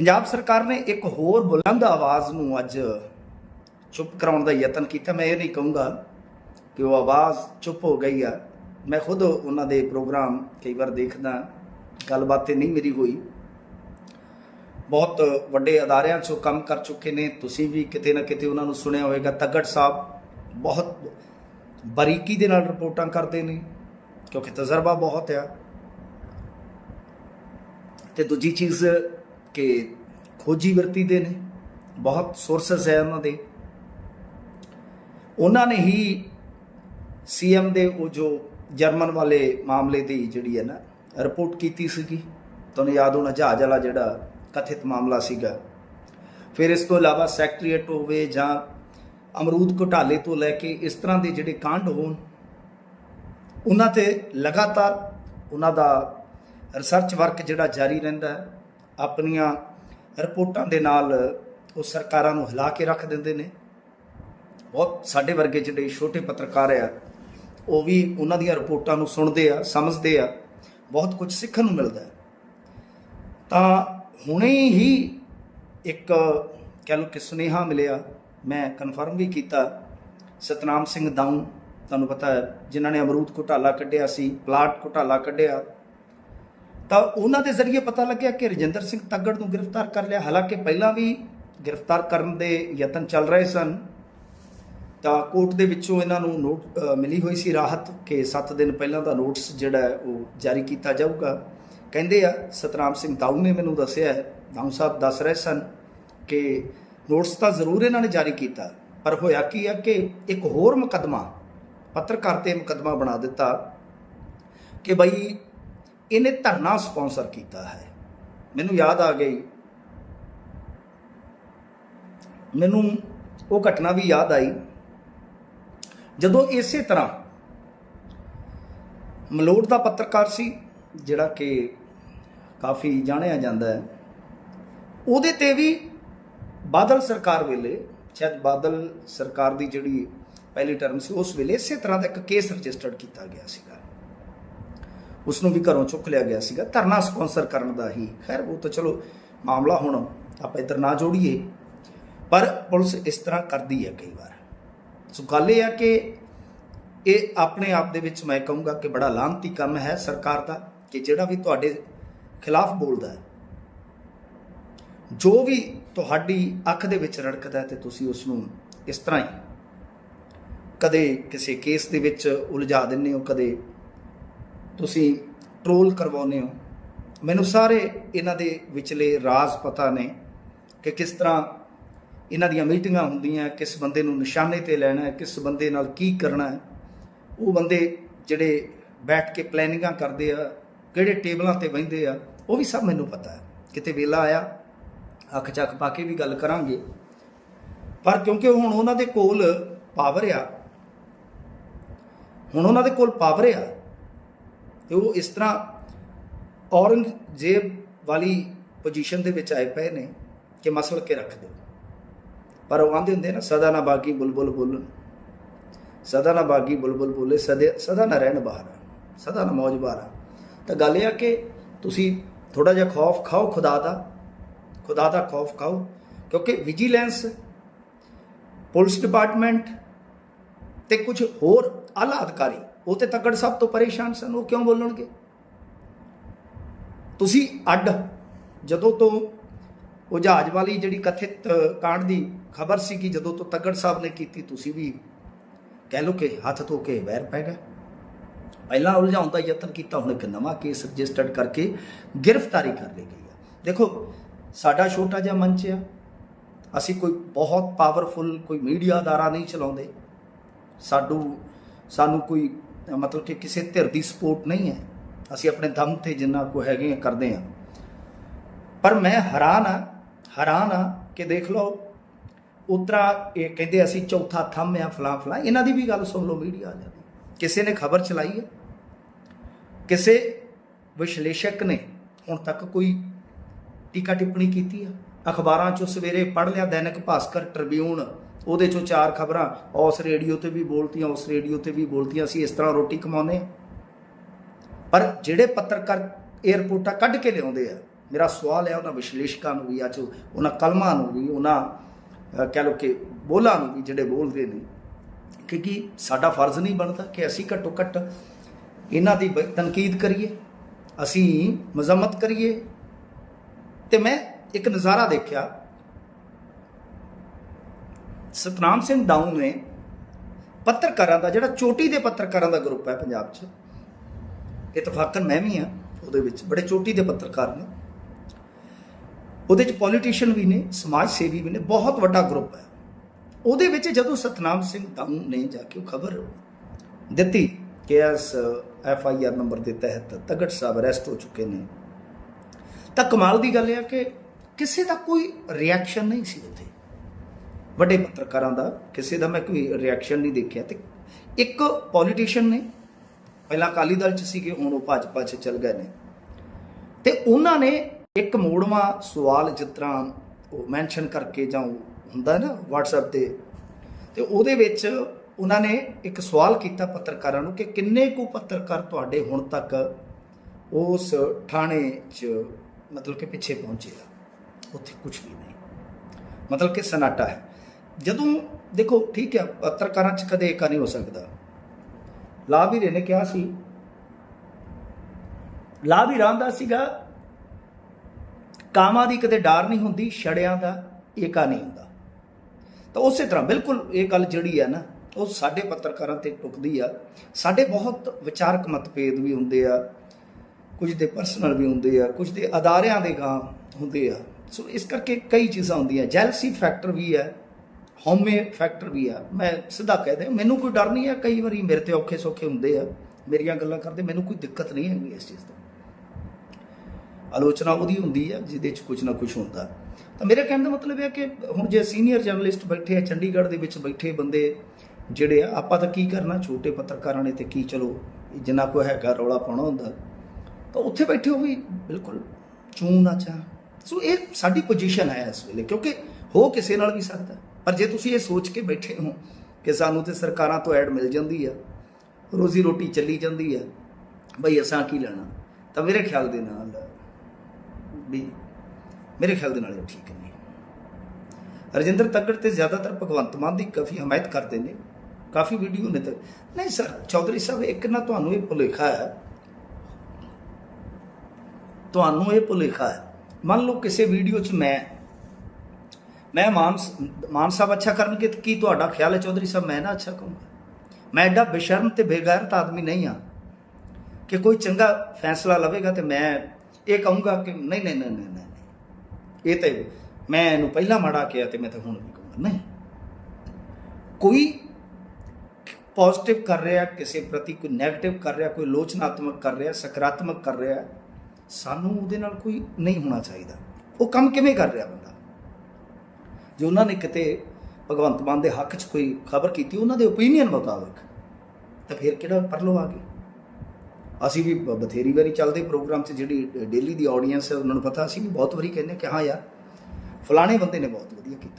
ਪੰਜਾਬ ਸਰਕਾਰ ਨੇ ਇੱਕ ਹੋਰ ਬੁਲੰਦ ਆਵਾਜ਼ ਨੂੰ ਅੱਜ ਚੁੱਪ ਕਰਾਉਣ ਦਾ ਯਤਨ ਕੀਤਾ। ਮੈਂ ਇਹ ਨਹੀਂ ਕਹੂੰਗਾ ਕਿ ਉਹ ਆਵਾਜ਼ ਚੁੱਪ ਹੋ ਗਈ ਆ। ਮੈਂ ਖੁਦ ਉਹਨਾਂ ਦੇ ਪ੍ਰੋਗਰਾਮ ਕਈ ਵਾਰ ਦੇਖਦਾ, ਗੱਲਬਾਤ ਤੇ ਨਹੀਂ ਮੇਰੀ ਹੋਈ। ਬਹੁਤ ਵੱਡੇ ਅਦਾਰਿਆਂ 'ਚੋਂ ਕੰਮ ਕਰ ਚੁੱਕੇ ਨੇ। ਤੁਸੀਂ ਵੀ ਕਿਤੇ ਨਾ ਕਿਤੇ ਉਹਨਾਂ ਨੂੰ ਸੁਣਿਆ ਹੋਵੇਗਾ। ਤਗੜ ਸਾਹਿਬ ਬਹੁਤ ਬਰੀਕੀ ਦੇ ਨਾਲ ਰਿਪੋਰਟਾਂ ਕਰਦੇ ਨੇ, ਕਿਉਂਕਿ ਤਜਰਬਾ ਬਹੁਤ ਆ। ਤੇ ਦੂਜੀ ਚੀਜ਼ ਕਿ ਖੋਜੀ ਵਰਤੀ ਦੇ ਨੇ, ਬਹੁਤ ਸੋਰਸਸ ਹੈ ਉਹਨਾਂ ਦੇ। ਉਹਨਾਂ ਨੇ ਹੀ ਸੀਐਮ ਦੇ ਉਹ ਜੋ ਜਰਮਨ ਵਾਲੇ ਮਾਮਲੇ ਦੀ ਜਿਹੜੀ ਹੈ ਨਾ ਰਿਪੋਰਟ ਕੀਤੀ ਸੀਗੀ। ਤੁਹਾਨੂੰ ਯਾਦ ਹੋਣਾ ਜਹਾਜ਼ ਵਾਲਾ ਜਿਹੜਾ ਕਥਿਤ ਮਾਮਲਾ ਸੀਗਾ। ਫਿਰ ਇਸ ਤੋਂ ਇਲਾਵਾ ਸੈਕਟਰੀਏਟ ਹੋਵੇ ਜਾਂ ਅਮਰੂਦ ਘੁਟਾਲੇ ਤੋਂ ਲੈ ਕੇ ਇਸ ਤਰ੍ਹਾਂ ਦੇ ਜਿਹੜੇ ਕਾਂਡ ਹੋਣ, ਉਹਨਾਂ ਤੇ ਲਗਾਤਾਰ ਉਹਨਾਂ ਦਾ ਰਿਸਰਚ ਵਰਕ ਜਿਹੜਾ ਜਾਰੀ ਰਹਿੰਦਾ ਹੈ। ਆਪਣੀਆਂ ਰਿਪੋਰਟਾਂ ਦੇ ਨਾਲ ਉਹ ਸਰਕਾਰਾਂ ਨੂੰ ਹਿਲਾ ਕੇ ਰੱਖ ਦਿੰਦੇ ਨੇ। ਬਹੁਤ ਸਾਡੇ ਵਰਗੇ ਜਿਹੜੇ ਛੋਟੇ ਪੱਤਰਕਾਰ ਆ, ਉਹ ਵੀ ਉਹਨਾਂ ਦੀਆਂ ਰਿਪੋਰਟਾਂ ਨੂੰ ਸੁਣਦੇ ਆ, ਸਮਝਦੇ ਆ, ਬਹੁਤ ਕੁਝ ਸਿੱਖਣ ਨੂੰ ਮਿਲਦਾ ਹੈ। ਤਾਂ ਹੁਣੇ ਹੀ ਇੱਕ ਕਹਿ ਲਓ ਕਿ ਸੁਨੇਹਾ ਮਿਲਿਆ, ਮੈਂ ਕਨਫਰਮ ਵੀ ਕੀਤਾ। ਸਤਨਾਮ ਸਿੰਘ ਦਾਊ, ਤੁਹਾਨੂੰ ਪਤਾ ਹੈ, ਜਿਨ੍ਹਾਂ ਨੇ ਅਮਰੂਦ ਘੁਟਾਲਾ ਕੱਢਿਆ ਸੀ, ਪਲਾਟ ਘੁਟਾਲਾ ਕੱਢਿਆ। ਤਾਂ ਉਹਨਾਂ ਦੇ ਜ਼ਰੀਏ ਪਤਾ ਲੱਗਿਆ ਕਿ ਰਜਿੰਦਰ ਸਿੰਘ ਤੱਗੜ ਨੂੰ ਗ੍ਰਿਫਤਾਰ ਕਰ ਲਿਆ। ਹਾਲਾਂਕਿ ਪਹਿਲਾਂ ਵੀ ਗ੍ਰਿਫਤਾਰ ਕਰਨ ਦੇ ਯਤਨ ਚੱਲ ਰਹੇ ਸਨ। ਤਾਂ ਕੋਰਟ ਦੇ ਵਿੱਚੋਂ ਇਹਨਾਂ ਨੂੰ ਨੋਟ ਮਿਲੀ ਹੋਈ ਸੀ ਰਾਹਤ ਕਿ 7 ਦਿਨ ਪਹਿਲਾਂ ਦਾ ਨੋਟਿਸ ਜਿਹੜਾ ਉਹ ਜਾਰੀ ਕੀਤਾ ਜਾਊਗਾ। ਕਹਿੰਦੇ ਆ, ਸਤਨਾਮ ਸਿੰਘ ਦਾਊ ਨੇ ਮੈਨੂੰ ਦੱਸਿਆ ਦਾਊ ਸਾਹਿਬ ਦੱਸ ਰਹੇ ਸਨ ਕਿ ਨੋਟਿਸ ਤਾਂ ਜ਼ਰੂਰ ਇਹਨਾਂ ਨੇ ਜਾਰੀ ਕੀਤਾ, ਪਰ ਹੋਇਆ ਕੀ ਆ ਕਿ ਇੱਕ ਹੋਰ ਮੁਕੱਦਮਾ, ਪੱਤਰਕਾਰ ਤੇ ਮੁਕੱਦਮਾ ਬਣਾ ਦਿੱਤਾ ਕਿ ਬਈ ਇਹਨੇ ਧਰਨਾ ਸਪਾਂਸਰ ਕੀਤਾ ਹੈ। ਮੈਨੂੰ ਯਾਦ ਆ ਗਈ। ਮੈਨੂੰ ਉਹ ਘਟਨਾ ਵੀ ਯਾਦ ਆਈ। ਜਦੋਂ ਇਸੇ ਤਰ੍ਹਾਂ ਮਲੋਟ ਦਾ ਪੱਤਰਕਾਰ ਸੀ, ਜਿਹੜਾ ਕਿ ਕਾਫੀ ਜਾਣਿਆ ਜਾਂਦਾ ਹੈ, ਉਹਦੇ ਤੇ ਵੀ ਬਾਦਲ ਸਰਕਾਰ ਵੇਲੇ, ਸ਼ਾਇਦ ਬਾਦਲ ਸਰਕਾਰ ਦੀ ਜਿਹੜੀ ਪਹਿਲੀ ਟਰਮ ਸੀ, ਉਸ ਵੇਲੇ ਇਸੇ ਤਰ੍ਹਾਂ ਦਾ ਇੱਕ ਕੇਸ ਰਜਿਸਟਰਡ ਕੀਤਾ ਗਿਆ ਸੀਗਾ। ਉਸ ਨੂੰ ਵੀ ਘਰੋਂ ਚੁੱਕ ਲਿਆ ਗਿਆ ਸੀਗਾ। ਧਰਨਾ ਸਪਾਂਸਰ ਕਰਨ ਦਾ ਹੀ। ਖੈਰ, ਉਹ ਤਾਂ ਚਲੋ ਮਾਮਲਾ ਹੁਣ ਆਪਾਂ ਇੱਧਰ ਨਾ ਜੋੜੀਏ, ਪਰ ਪੁਲਿਸ ਇਸ ਤਰ੍ਹਾਂ ਕਰਦੀ ਹੈ ਕਈ ਵਾਰ। ਸੋ ਗੱਲ ਇਹ ਆ ਕਿ ਇਹ ਆਪਣੇ ਆਪ ਦੇ ਵਿੱਚ ਮੈਂ ਕਹੂੰਗਾ ਕਿ ਬੜਾ ਲਾਂਤੀ ਕੰਮ ਹੈ ਸਰਕਾਰ ਦਾ ਕਿ ਜਿਹੜਾ ਵੀ ਤੁਹਾਡੇ ਖਿਲਾਫ ਬੋਲਦਾ ਹੈ। ਜੋ ਵੀ ਤੁਹਾਡੀ ਅੱਖ ਦੇ ਵਿੱਚ ਰੜਕਦਾ ਹੈ ਤੇ ਤੁਸੀਂ ਉਸ ਨੂੰ ਇਸ ਤਰ੍ਹਾਂ ਹੀ ਕਦੇ ਕਿਸੇ ਕੇਸ ਦੇ ਵਿੱਚ ਉਲਝਾ ਦਿੰਦੇ ਹੋ, ਕਦੇ ਤੁਸੀਂ ਟ੍ਰੋਲ ਕਰਵਾਉਂਦੇ ਹੋ। ਮੈਨੂੰ ਸਾਰੇ ਇਹਨਾਂ ਦੇ ਵਿਚਲੇ ਰਾਜ਼ ਪਤਾ ਨੇ ਕਿ ਕਿਸ ਤਰ੍ਹਾਂ ਇਹਨਾਂ ਦੀਆਂ ਮੀਟਿੰਗਾਂ ਹੁੰਦੀਆਂ, ਕਿਸ ਬੰਦੇ ਨੂੰ ਨਿਸ਼ਾਨੇ ਤੇ ਲੈਣਾ ਹੈ, ਕਿਸ ਬੰਦੇ ਨਾਲ ਕੀ ਕਰਨਾ ਹੈ। ਉਹ ਬੰਦੇ ਜਿਹੜੇ ਬੈਠ ਕੇ ਪਲੈਨਿੰਗਾਂ ਕਰਦੇ ਆ, ਕਿਹੜੇ ਟੇਬਲਾਂ ਤੇ ਬਹਿੰਦੇ ਆ, ਉਹ ਵੀ ਸਭ ਮੈਨੂੰ ਪਤਾ ਹੈ। ਕਿਤੇ ਵੇਲਾ ਆਇਆ, ਅੱਖ ਚੱਕ ਪਾ ਕੇ ਵੀ ਗੱਲ ਕਰਾਂਗੇ। ਪਰ ਕਿਉਂਕਿ ਹੁਣ ਉਹਨਾਂ ਦੇ ਕੋਲ ਪਾਵਰ ਆ, ਹੁਣ ਉਹਨਾਂ ਦੇ ਕੋਲ ਪਾਵਰ ਆ ਤੇ ਉਹ ਇਸ ਤਰ੍ਹਾਂ ਔਰੰਗਜ਼ੇਬ ਵਾਲੀ ਪੋਜੀਸ਼ਨ ਦੇ ਵਿੱਚ ਆਏ ਪਏ ਨੇ ਕਿ ਮਸਲ ਕੇ ਰੱਖ ਦਿਓ। ਪਰ ਉਹ ਆਂਦੇ ਹੁੰਦੇ ਨਾ, ਸਦਾ ਨਾ ਬਾਗੀ ਬੁਲਬੁਲ ਬੋਲਣ ਸਦਾ ਨਾ ਬਾਗੀ ਬੁਲਬੁਲ ਬੋਲੇ, ਸਦੇ ਸਦਾ ਨਾ ਰਹਿਣ ਬਾਹਰ। ਸਦਾ ਨਾ ਮੌਜ ਬਾਹਰ। ਤਾਂ ਗੱਲ ਇਹ ਆ ਕਿ ਤੁਸੀਂ ਥੋੜਾ ਜਿਹਾ ਖੌਫ ਖਾਓ ਖੁਦਾ ਦਾ। ਖੁਦਾ ਦਾ ਖੌਫ ਖਾਓ। ਕਿਉਂਕਿ ਵਿਜੀਲੈਂਸ ਪੁਲਿਸ ਡਿਪਾਰਟਮੈਂਟ ਤੇ ਕੁਝ ਹੋਰ ਆਲਾ ਅਧਿਕਾਰੀ ਉਹ ਤੇ ਤੱਕੜ ਸਭ ਤੋਂ ਪਰੇਸ਼ਾਨ ਸਨ, ਉਹ ਕਿਉਂ ਬੋਲਣਗੇ? ਤੁਸੀਂ ਅੱਡ, ਜਦੋਂ ਤੋਂ ਉਹ ਜਹਾਜ਼ ਵਾਲੀ ਜਿਹੜੀ ਕਥਿਤ ਕਾਂਡ ਦੀ ਖਬਰ ਸੀ ਕਿ ਜਦੋਂ ਤੋਂ ਤੱਗੜ ਸਾਹਿਬ ਨੇ ਕੀਤੀ, ਤੁਸੀਂ ਵੀ ਕਹਿ ਲੋ ਕਿ ਹੱਥ ਧੋ ਕੇ ਵੈਰ ਪੈ ਗਿਆ ਪਹਿਲਾਂ ਉਲਝਾਉਣ ਦਾ ਯਤਨ ਕੀਤਾ, ਹੁਣ ਇੱਕ ਨਵਾਂ ਕੇਸ ਰਜਿਸਟਰਡ ਕਰਕੇ ਗ੍ਰਿਫਤਾਰੀ ਕਰ ਲਈ ਗਈ ਆ। ਦੇਖੋ, ਸਾਡਾ ਛੋਟਾ ਜਿਹਾ ਮੰਚ ਆ। ਅਸੀਂ ਕੋਈ ਬਹੁਤ ਪਾਵਰਫੁਲ ਕੋਈ ਮੀਡੀਆ ਅਦਾਰਾ ਨਹੀਂ ਚਲਾਉਂਦੇ। ਸਾਡੂ, ਸਾਨੂੰ ਕੋਈ ਮਤਲਬ ਕਿ ਕਿਸੇ ਧਿਰ ਦੀ ਸਪੋਰਟ ਨਹੀਂ ਹੈ। ਅਸੀਂ ਆਪਣੇ ਦਮ ਤੇ ਜਿੰਨਾ ਕੋ ਹੈਗੇ ਆ, ਕਰਦੇ ਆ ਪਰ ਮੈਂ ਹੈਰਾਨ ਆ ਹੈਰਾਨ ਆ ਕਿ ਦੇਖ ਲਓ, ਉਤਰਾ ਇਹ ਕਹਿੰਦੇ ਅਸੀਂ ਚੌਥਾ ਥੰਮ ਆ ਫਲਾਂ ਫਲਾਂ, ਇਹਨਾਂ ਦੀ ਵੀ ਗੱਲ ਸੁਣ ਲਓ, ਮੀਡੀਆ ਆ ਜਾਂਦੀ। ਕਿਸੇ ਨੇ ਖਬਰ ਚਲਾਈ ਹੈ? ਕਿਸੇ ਵਿਸ਼ਲੇਸ਼ਕ ਨੇ ਹੁਣ ਤੱਕ ਕੋਈ ਟੀਕਾ ਟਿੱਪਣੀ ਕੀਤੀ ਆ? ਅਖਬਾਰਾਂ ਚੋਂ ਸਵੇਰੇ ਪੜ੍ਹ ਲਿਆ ਦੈਨਿਕ ਭਾਸਕਰ ਟ੍ਰਿਬਿਊਨ ਉਹਦੇ ਚੋਂ ਚਾਰ ਖਬਰਾਂ, ਉਸ ਰੇਡੀਓ ਤੇ ਵੀ ਬੋਲਤੀਆਂ, ਉਸ ਰੇਡੀਓ ਤੇ ਵੀ ਬੋਲਤੀਆਂ, ਅਸੀਂ ਇਸ ਤਰ੍ਹਾਂ ਰੋਟੀ ਕਮਾਉਂਦੇ ਹਾਂ। ਪਰ ਜਿਹੜੇ ਪੱਤਰਕਾਰ ਇਹ ਕੱਢ ਕੇ ਲਿਆਉਂਦੇ ਆ, ਮੇਰਾ ਸਵਾਲ ਹੈ ਉਹਨਾਂ ਵਿਸ਼ਲੇਸ਼ਕਾਂ ਨੂੰ ਵੀ, ਅੱਜ ਉਹਨਾਂ ਕਲਮਾਂ ਨੂੰ ਵੀ, ਉਹਨਾਂ ਕਹਿ ਲਓ ਕਿ ਬੋਲਾਂ ਨੂੰ ਵੀ ਜਿਹੜੇ ਬੋਲਦੇ ਨੇ ਕਿਉਂਕਿ ਸਾਡਾ ਫਰਜ਼ ਨਹੀਂ ਬਣਦਾ ਕਿ ਅਸੀਂ ਘੱਟੋ ਘੱਟ ਇਹਨਾਂ ਦੀ ਬ- ਤਨਕੀਦ ਕਰੀਏ, ਅਸੀਂ ਮਜ਼ਮਤ ਕਰੀਏ? ਤੇ ਮੈਂ ਇੱਕ ਨਜ਼ਾਰਾ ਦੇਖਿਆ ਸਤਨਾਮ ਸਿੰਘ ਡਾਊਨ ਨੇ ਪੱਤਰਕਾਰਾਂ ਦਾ, ਜਿਹੜਾ ਚੋਟੀ ਦੇ ਪੱਤਰਕਾਰਾਂ ਦਾ ਗਰੁੱਪ ਹੈ ਪੰਜਾਬ 'ਚ ਇਤਫਾਕਨ ਮੈਂ ਵੀ ਆ ਉਹਦੇ ਵਿੱਚ, ਬੜੇ ਚੋਟੀ ਦੇ ਪੱਤਰਕਾਰ ਨੇ। ਉਹਦੇ 'ਚ ਪੋਲੀਟੀਸ਼ੀਅਨ ਵੀ ਨੇ, ਸਮਾਜ ਸੇਵੀ ਵੀ ਨੇ, ਬਹੁਤ ਵੱਡਾ ਗਰੁੱਪ ਹੈ। ਉਹਦੇ ਵਿੱਚ ਜਦੋਂ ਸਤਨਾਮ ਸਿੰਘ ਡਾਊਨ ਨੇ ਜਾ ਕੇ ਉਹ ਖਬਰ ਦਿੱਤੀ ਕਿ ਇਸ ਐਫ ਆਈ ਆਰ ਨੰਬਰ ਦੇ ਤਹਿਤ ਤਗੜ ਸਾਹਿਬ ਅਰੈਸਟ ਹੋ ਚੁੱਕੇ ਨੇ, ਤਾਂ ਕਮਾਲ ਦੀ ਗੱਲ ਇਹ ਹੈ ਕਿ ਕਿਸੇ ਦਾ ਕੋਈ ਰਿਐਕਸ਼ਨ ਨਹੀਂ ਸੀ ਉੱਥੇ। ਵੱਡੇ ਪੱਤਰਕਾਰਾਂ ਦਾ, ਕਿਸੇ ਦਾ ਮੈਂ ਕੋਈ ਰਿਐਕਸ਼ਨ ਨਹੀਂ ਦੇਖਿਆ ਤੇ ਇੱਕ ਪੋਲੀਟੀਸ਼ੀਅਨ ਨੇ, ਪਹਿਲਾਂ ਅਕਾਲੀ ਦਲ ਚ ਸੀਗੇ, ਹੁਣ ਉਹ ਭਾਜਪਾ ਚ ਚਲ ਗਏ ਨੇ। ਤੇ ਉਹਨਾਂ ਨੇ ਇੱਕ ਮੋੜਵਾ ਸਵਾਲ ਜਿਸ ਤਰ੍ਹਾਂ ਉਹ ਮੈਂਸ਼ਨ ਕਰਕੇ ਜਾਂ ਉਹ ਹੁੰਦਾ ਨਾ WhatsApp ਤੇ ਤੇ ਉਹਦੇ ਵਿੱਚ ਉਹਨਾਂ ਨੇ ਇੱਕ ਸਵਾਲ ਕੀਤਾ ਪੱਤਰਕਾਰਾਂ ਨੂੰ ਕਿ ਕਿੰਨੇ ਕੁ ਪੱਤਰਕਾਰ ਤੁਹਾਡੇ ਹੁਣ ਤੱਕ ਉਸ ਥਾਣੇ 'ਚ ਮਤਲਬ ਕਿ ਪਿੱਛੇ ਪਹੁੰਚੇ ਆ? ਉੱਥੇ ਕੁਝ ਵੀ ਨਹੀਂ। ਮਤਲਬ ਕਿ ਸਨਾਟਾ ਹੈ। ਜਦੋਂ, ਦੇਖੋ, ਠੀਕ ਹੈ, ਪੱਤਰਕਾਰਾਂ 'ਚ ਕਦੇ ਏਕਾ ਨਹੀਂ ਹੋ ਸਕਦਾ। ਲਾਭੀਰੇ ਨੇ ਕਿਹਾ ਸੀ ਲਾਭੀ ਰਾਮਦਾਸ ਸੀਗਾ, ਕਾਮਾਂ ਦੀ ਕਦੇ ਡਾਰ ਨਹੀਂ ਹੁੰਦੀ, ਛੜਿਆਂ ਦਾ ਏਕਾ ਨਹੀਂ ਹੁੰਦਾ। ਤਾਂ ਉਸੇ ਤਰ੍ਹਾਂ, ਬਿਲਕੁਲ ਇਹ ਗੱਲ ਜਿਹੜੀ ਹੈ ਨਾ, ਉਹ ਸਾਡੇ ਪੱਤਰਕਾਰਾਂ ਤੇ ਟੁਕਦੀ ਆ। ਸਾਡੇ ਬਹੁਤ ਵਿਚਾਰਕ ਮਤਭੇਦ ਵੀ ਹੁੰਦੇ ਆ, ਕੁਝ ਦੇ ਪਰਸਨਲ ਵੀ ਹੁੰਦੇ ਆ, ਕੁਝ ਦੇ ਅਦਾਰਿਆਂ ਦੇ ਗਾਂ ਹੁੰਦੇ ਆ। ਸੋ ਇਸ ਕਰਕੇ ਕਈ ਚੀਜ਼ਾਂ ਹੁੰਦੀਆਂ ਜੈਲਸੀ ਫੈਕਟਰ ਵੀ ਹੈ। ਹਉਮੈ ਫੈਕਟਰ ਵੀ ਆ। ਮੈਂ ਸਿੱਧਾ ਕਹਿ ਦਿਆਂ, ਮੈਨੂੰ ਕੋਈ ਡਰ ਨਹੀਂ ਆ ਕਈ ਵਾਰੀ ਮੇਰੇ ਤੇ ਔਖੇ ਸੌਖੇ ਹੁੰਦੇ ਆ, ਮੇਰੀਆਂ ਗੱਲਾਂ ਕਰਦੇ, ਮੈਨੂੰ ਕੋਈ ਦਿੱਕਤ ਨਹੀਂ ਹੈਗੀ ਇਸ ਚੀਜ਼ ਤੋਂ। ਆਲੋਚਨਾ ਉਹਦੀ ਹੁੰਦੀ ਆ, ਜਿਹਦੇ ਚ ਕੁਝ ਨਾ ਕੁਝ ਹੁੰਦਾ। ਤਾਂ ਮੇਰੇ ਕਹਿਣ ਦਾ ਮਤਲਬ ਇਹ ਹੈ ਕਿ ਹੁਣ ਜੇ ਸੀਨੀਅਰ ਜਰਨਲਿਸਟ ਬੈਠੇ ਆ, ਚੰਡੀਗੜ੍ਹ ਦੇ ਵਿੱਚ ਬੈਠੇ ਬੰਦੇ ਜਿਹੜੇ ਆ, ਆਪਾਂ ਤਾਂ ਕੀ ਕਰਨਾ? ਛੋਟੇ ਪੱਤਰਕਾਰਾਂ ਨੇ ਤੇ ਕੀ, ਚਲੋ, ਜਿੰਨਾ ਕੋ ਹੈਗਾ ਰੌਲਾ ਪਾਉਣਾ ਹੁੰਦਾ। ਤਾਂ ਉੱਥੇ ਬੈਠੇ ਹੋ ਵੀ ਬਿਲਕੁਲ, ਚੂੰ ਨਾ ਚਾ ਸੋ ਇਹ ਸਾਡੀ ਪੋਜੀਸ਼ਨ ਹੈ ਇਸ ਵੇਲੇ, ਕਿਉਂਕਿ ਹੋ ਕਿਸੇ ਨਾਲ ਵੀ ਸਕਦਾ। ਪਰ ਜੇ ਤੁਸੀਂ ਇਹ ਸੋਚ ਕੇ ਬੈਠੇ ਹੋ ਕਿ ਸਾਨੂੰ ਤੇ ਸਰਕਾਰਾਂ ਤੋਂ ਐਡ ਮਿਲ ਜਾਂਦੀ ਆ, ਰੋਜ਼ੀ ਰੋਟੀ ਚੱਲੀ ਜਾਂਦੀ ਆ, ਬਈ ਅਸਾਂ ਕੀ ਲੈਣਾ? ਤਾਂ ਮੇਰੇ ਖਿਆਲ ਦੇ ਨਾਲ ਵੀ ਮੇਰੇ ਖਿਆਲ ਦੇ ਨਾਲ ਇਹ ਠੀਕ ਨਹੀਂ। ਰਜਿੰਦਰ ਤੱਕੜ ਤੇ ਜ਼ਿਆਦਾਤਰ ਭਗਵੰਤ ਮਾਨ ਦੀ ਕਾਫੀ ਹਮਾਇਤ ਕਰਦੇ ਨੇ, ਕਾਫੀ ਵੀਡੀਓ ਨੇ ਤੇ। ਨਹੀਂ ਸਰ, ਚੌਧਰੀ ਸਾਹਿਬ, ਇੱਕ ਨਾ ਤੁਹਾਨੂੰ ਇਹ ਭੁਲੇਖਾ ਹੈ। ਤੁਹਾਨੂੰ ਇਹ ਭੁਲੇਖਾ ਹੈ। ਮੰਨ ਲਓ ਕਿਸੇ ਵੀਡੀਓ 'ਚ ਮੈਂ ਮੈਂ ਮਾਨ ਮਾਨ ਸਾਹਿਬ ਅੱਛਾ ਕਰਨਗੇ ਤਾਂ ਕੀ ਤੁਹਾਡਾ ਖਿਆਲ ਹੈ ਚੌਧਰੀ ਸਾਹਿਬ? ਮੈਂ ਨਾ ਅੱਛਾ ਕਹੂੰਗਾ ਮੈਂ ਐਡਾ ਬੇਸ਼ਰਮ ਤੇ ਬੇਗੈਰਤ ਆਦਮੀ ਨਹੀਂ ਆ ਕਿ ਕੋਈ ਚੰਗਾ ਫੈਸਲਾ ਲਵੇਗਾ ਤੇ ਮੈਂ ਇਹ ਕਹੂੰਗਾ ਕਿ ਨਹੀਂ ਨਹੀਂ ਨਹੀਂ ਨਹੀਂ ਨਹੀਂ ਇਹ ਤੇ ਮੈਂ ਇਹਨੂੰ ਪਹਿਲਾਂ ਮਾੜਾ ਕਿਹਾ ਤੇ ਮੈਂ ਤਾਂ ਹੁਣ ਵੀ ਕਹੂੰਗਾ। ਨਹੀਂ। ਕੋਈ ਪੋਜ਼ਿਟਿਵ ਕਰ ਰਿਹਾ, ਕਿਸੇ ਪ੍ਰਤੀ ਕੋਈ 네ਗੇਟਿਵ ਕਰ ਰਿਹਾ, ਕੋਈ ਲੋਚਨਾਤਮਕ ਕਰ ਰਿਹਾ, ਸਕਾਰਾਤਮਕ ਕਰ ਰਿਹਾ, ਸਾਨੂੰ ਉਹਦੇ ਨਾਲ ਕੋਈ ਨਹੀਂ ਹੋਣਾ ਚਾਹੀਦਾ। ਉਹ ਕੰਮ ਕਿਵੇਂ ਕਰ ਰਿਹਾ ਬੰਦਾ? ਜੇ ਉਹਨਾਂ ਨੇ ਕਿਤੇ ਭਗਵੰਤ ਮਾਨ ਦੇ ਹੱਕ 'ਚ ਕੋਈ ਖਬਰ ਕੀਤੀ, ਉਹਨਾਂ ਦੇ ਓਪੀਨੀਅਨ ਮੁਤਾਬਕ, ਤਾਂ ਫਿਰ ਕਿਹੜਾ ਪਰਲੋ ਆ ਗਏ? ਅਸੀਂ ਵੀ ਬਥੇਰੀ ਵਾਰੀ ਚੱਲਦੇ ਪ੍ਰੋਗਰਾਮ 'ਚ, ਜਿਹੜੀ ਡੇਲੀ ਦੀ ਆਡੀਅנס ਹੈ, ਉਹਨਾਂ ਨੂੰ ਪਤਾ, ਅਸੀਂ ਵੀ ਬਹੁਤ ਵਾਰੀ ਕਹਿੰਦੇ ਕਿ ਹਾਂ ਯਾਰ, ਫਲਾਣੇ ਬੰਦੇ ਨੇ ਬਹੁਤ ਵਧੀਆ ਕੀਤਾ।